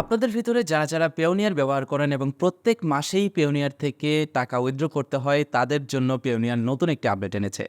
আপনাদের ভিতরে যারা যারা পেওনিয়ার ব্যবহার করেন এবং প্রত্যেক মাসেই পেওনিয়ার থেকে টাকা উইথড্র করতে হয়, তাদের জন্য পেওনিয়ার নতুন একটি আপডেট এনেছে।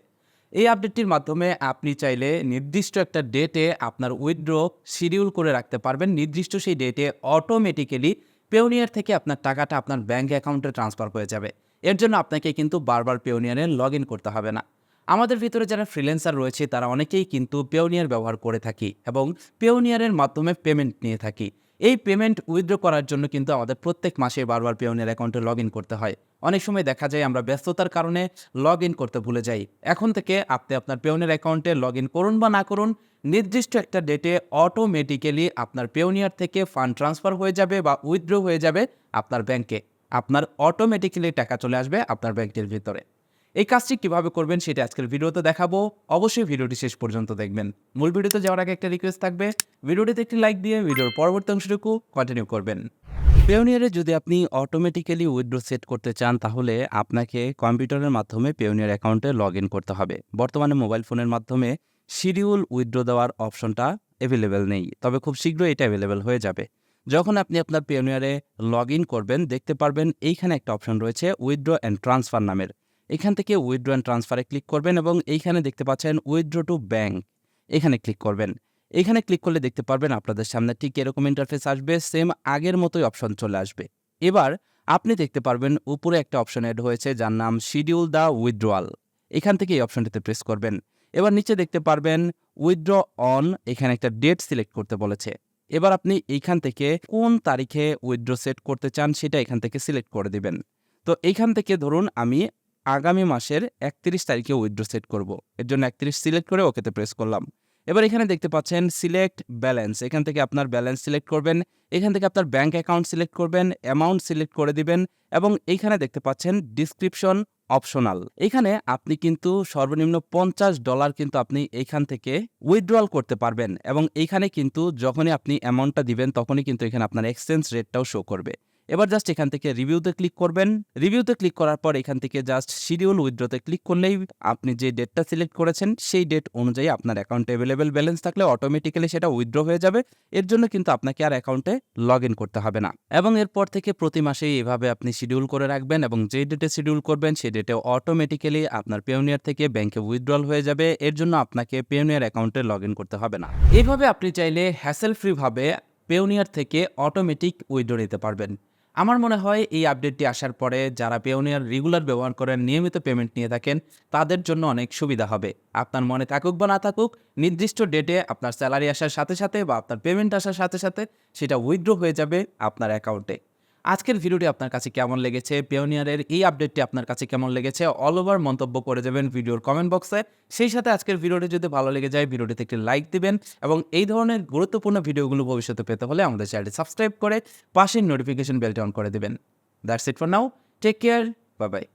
এই আপডেটটির মাধ্যমে আপনি চাইলে নির্দিষ্ট একটা ডেটে আপনার উইথড্র শিডিউল করে রাখতে পারবেন। নির্দিষ্ট সেই ডেটে অটোমেটিক্যালি পেওনিয়ার থেকে আপনার টাকাটা আপনার ব্যাঙ্ক অ্যাকাউন্টে ট্রান্সফার হয়ে যাবে। এর জন্য আপনাকে কিন্তু বারবার পেওনিয়ারে লগ ইন করতে হবে না। আমাদের ভিতরে যারা ফ্রিল্যান্সার রয়েছে, তারা অনেকেই কিন্তু পেওনিয়ার ব্যবহার করে থাকি এবং পেওনিয়ারের মাধ্যমে পেমেন্ট নিয়ে থাকি। এই পেমেন্ট উইথড্র করার জন্য কিন্তু আমাদের প্রত্যেক মাসে বারবার পেওনের অ্যাকাউন্টে লগ করতে হয়। অনেক সময় দেখা যায় আমরা ব্যস্ততার কারণে লগ করতে ভুলে যাই। এখন থেকে আপনি আপনার পেওনের অ্যাকাউন্টে লগ করুন বা না করুন, নির্দিষ্ট একটা ডেটে অটোমেটিক্যালি আপনার পেওনিয়ার থেকে ফান্ড ট্রান্সফার হয়ে যাবে বা উইথড্র হয়ে যাবে আপনার ব্যাংকে। আপনার অটোমেটিক্যালি টাকা চলে আসবে আপনার ব্যাংকের ভিতরে। এই কাজটি কীভাবে করবেন সেটা আজকের ভিডিওতে দেখাবো। অবশ্যই ভিডিওটি শেষ পর্যন্ত দেখবেন। মূল ভিডিওতে যাওয়ার আগে একটা রিকোয়েস্ট থাকবে। ভিডিওটিতে একটি লাইক দিয়ে ভিডিওর পরবর্তী অংশটুকু কন্টিনিউ করবেন। পেওনিয়ারে যদি আপনি অটোমেটিক্যালি উইথড্র সেট করতে চান, তাহলে আপনাকে কম্পিউটারের মাধ্যমে পেওনিয়ার অ্যাকাউন্টে লগ করতে হবে। বর্তমানে মোবাইল ফোনের মাধ্যমে শিডিউল উইথড্র দেওয়ার অপশনটা অ্যাভেলেবেল নেই। তবে খুব শীঘ্রই এটা অ্যাভেলেবেল হয়ে যাবে। যখন আপনি আপনার পেওনিয়ারে লগ করবেন, দেখতে পারবেন এইখানে একটা অপশন রয়েছে উইথড্র অ্যান্ড ট্রান্সফার নামের। এখান থেকে উইথড্র অ্যান্ড ট্রান্সফারে ক্লিক করবেন এবং এইখানে দেখতে পাচ্ছেন উইথড্র টু ব্যাঙ্ক এখানে ক্লিক করবেন। এখানে ক্লিক করলে দেখতে পারবেন আপনাদের সামনে ঠিক এরকম ইন্টারফেস আসবে সেম আগের মতোই অপশন চলে আসবে। এবার আপনি দেখতে পারবেন উপরে একটা অপশন এড হয়েছে, যার নাম শিডিউল দ্য উইথড্রোয়াল এখান থেকে এই অপশনটিতে প্রেস করবেন। এবার নিচে দেখতে পারবেন উইথড্র অন এখানে একটা ডেট সিলেক্ট করতে বলেছে। এবার আপনি এইখান থেকে কোন তারিখে উইথড্র সেট করতে চান, সেটা এখান থেকে সিলেক্ট করে দিবেন। তো এইখান থেকে ধরুন আমি আগামী মাসের একত্রিশ তারিখে উইথড্র সেট করব। এর জন্য একত্রিশ সিলেক্ট করে ওকেতে প্রেস করলাম। এবার এখানে দেখতে পাচ্ছেন সিলেক্ট ব্যালেন্স এখান থেকে আপনার ব্যালেন্স সিলেক্ট করবেন, এখান থেকে আপনার ব্যাঙ্ক অ্যাকাউন্ট সিলেক্ট করবেন অ্যামাউন্ট সিলেক্ট করে দিবেন এবং এইখানে দেখতে পাচ্ছেন ডিসক্রিপশন অপশনাল এখানে আপনি কিন্তু সর্বনিম্ন পঞ্চাশ ডলার কিন্তু আপনি এইখান থেকে উইথড্রয়াল করতে পারবেন এবং এইখানে কিন্তু যখনই আপনি অ্যামাউন্টটা দিবেন, তখনই কিন্তু এখানে আপনার এক্সচেঞ্জ রেটটাও শো করবে। এবার জাস্ট এখান থেকে রিভিউতে ক্লিক করবেন। রিভিউতে ক্লিক করার পর এখান থেকে জাস্ট শিডিউল উইথড্রতে ক্লিক করলেই আপনি যে ডেটটা সিলেক্ট করেছেন, সেই ডেট অনুযায়ী আপনার অ্যাকাউন্টে অ্যাভেলেবেল ব্যালেন্স থাকলে অটোমেটিক্যালি সেটা উইথড্র হয়ে যাবে। এর জন্য কিন্তু আপনাকে আর অ্যাকাউন্টে লগ ইন করতে হবে না। এবং এরপর থেকে প্রতি মাসেই এভাবে আপনি শিডিউল করে রাখবেন এবং যে ডেটে শিডিউল করবেন সেই ডেটে অটোমেটিক্যালি আপনার পেওনিয়ার থেকে ব্যাংকে উইথড্রল হয়ে যাবে। এর জন্য আপনাকে পেওনিয়ার অ্যাকাউন্টে লগ ইন করতে হবে না। এইভাবে আপনি চাইলে হ্যাসেল ফ্রিভাবে পেওনিয়ার থেকে অটোমেটিক উইথড্র নিতে পারবেন। আমার মনে হয় এই আপডেটটি আসার পরে যারা পেওনিয়ার রেগুলার ব্যবহার করেন, নিয়মিত পেমেন্ট নিয়ে থাকেন, তাদের জন্য অনেক সুবিধা হবে। আপনার মনে থাকুক বা না থাকুক, নির্দিষ্ট ডেটে আপনার স্যালারি আসার সাথে সাথে বা আপনার পেমেন্ট আসার সাথে সাথে সেটা উইথড্র হয়ে যাবে আপনার অ্যাকাউন্টে আজকের ভিডিওটি আপনার কাছে কেমন লেগেছে? পেওনিয়ারের এই আপডেটটি আপনার কাছে কেমন লেগেছে? অল ওভার মন্তব্য করে দেবেন ভিডিওর কমেন্ট বক্সে সেই সাথে আজকের ভিডিওটি যদি ভালো লেগে যায়, ভিডিওটিতে একটি লাইক দিবেন এবং এই ধরনের গুরুত্বপূর্ণ ভিডিওগুলো ভবিষ্যতে পেতে হলে আমাদের চ্যানেলটি সাবস্ক্রাইব করে পাশের নোটিফিকেশন বেলটি অন করে দেবেন। That's it for now take care bye bye